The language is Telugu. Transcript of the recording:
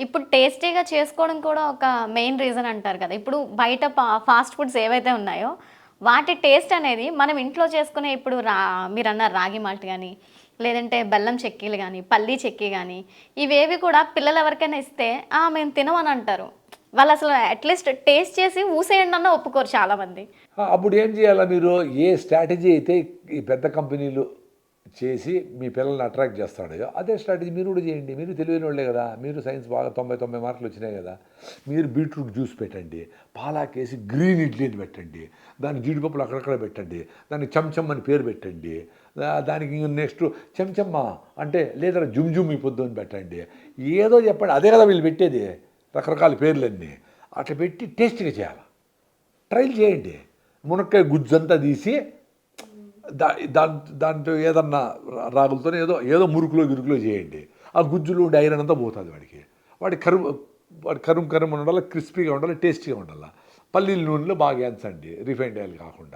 ఇప్పుడు టేస్టీగా చేసుకోవడం కూడా ఒక మెయిన్ రీజన్ అంటారు కదా. ఇప్పుడు బయట ఫాస్ట్ ఫుడ్స్ ఏవైతే ఉన్నాయో వాటి టేస్ట్ అనేది మనం ఇంట్లో చేసుకునే ఇప్పుడు రా మీరు రాగి మాల్ట్ కానీ లేదంటే బెల్లం చెక్కీలు కానీ పల్లీ చెక్కీ కానీ ఇవేవి కూడా పిల్లలు ఎవరికైనా ఇస్తే మేము తినమని అంటారు. వాళ్ళు అసలు అట్లీస్ట్ టేస్ట్ చేసి ఊసేయండి అన్న ఒప్పుకోరు చాలామంది. అప్పుడు ఏం చేయాలా మీరు? ఏ స్ట్రాటజీ అయితే ఈ పెద్ద కంపెనీలు చేసి మీ పిల్లల్ని అట్రాక్ట్ చేస్తాడో. అదే స్ట్రాటజీ మీరు కూడా చేయండి. మీరు తెలివైన వాళ్ళే కదా. మీరు సైన్స్ బాగా తొంభై తొంభై మార్కులు వచ్చినాయి కదా. మీరు బీట్రూట్ జ్యూస్ పెట్టండి. పాలాకేసి గ్రీన్ ఇడ్లీని పెట్టండి. దాని జీడిపప్పులు అక్కడక్కడ పెట్టండి. దానికి చెంచమ్ అని పేరు పెట్టండి. దానికి నెక్స్ట్ చెంచమ్మ అంటే లేదా జుమ్ జుమ్ ఈ పొద్దు అని పెట్టండి. ఏదో చెప్పండి. అదే కదా వీళ్ళు పెట్టేది. రకరకాల పేర్లన్నీ. అట్లా పెట్టి టేస్ట్గా చేయాలి. ట్రైల్ చేయండి. మునక్కాయ గుజ్జంతా తీసి దా దాని దాంట్లో ఏదన్నా రాగులతో ఏదో ఏదో మురుకులో గిరుకులో చేయండి. ఆ గుజ్జులో ఉండే ఐరన్ అంతా పోతుంది వాడికి. వాడి కరువు వాడి కరుం కరుం ఉండాలి క్రిస్పీగా ఉండాలి టేస్టీగా ఉండాలి పల్లీల నూనెలో బాగా ఎంచండి రిఫైండ్ ఆయిల్ కాకుండా.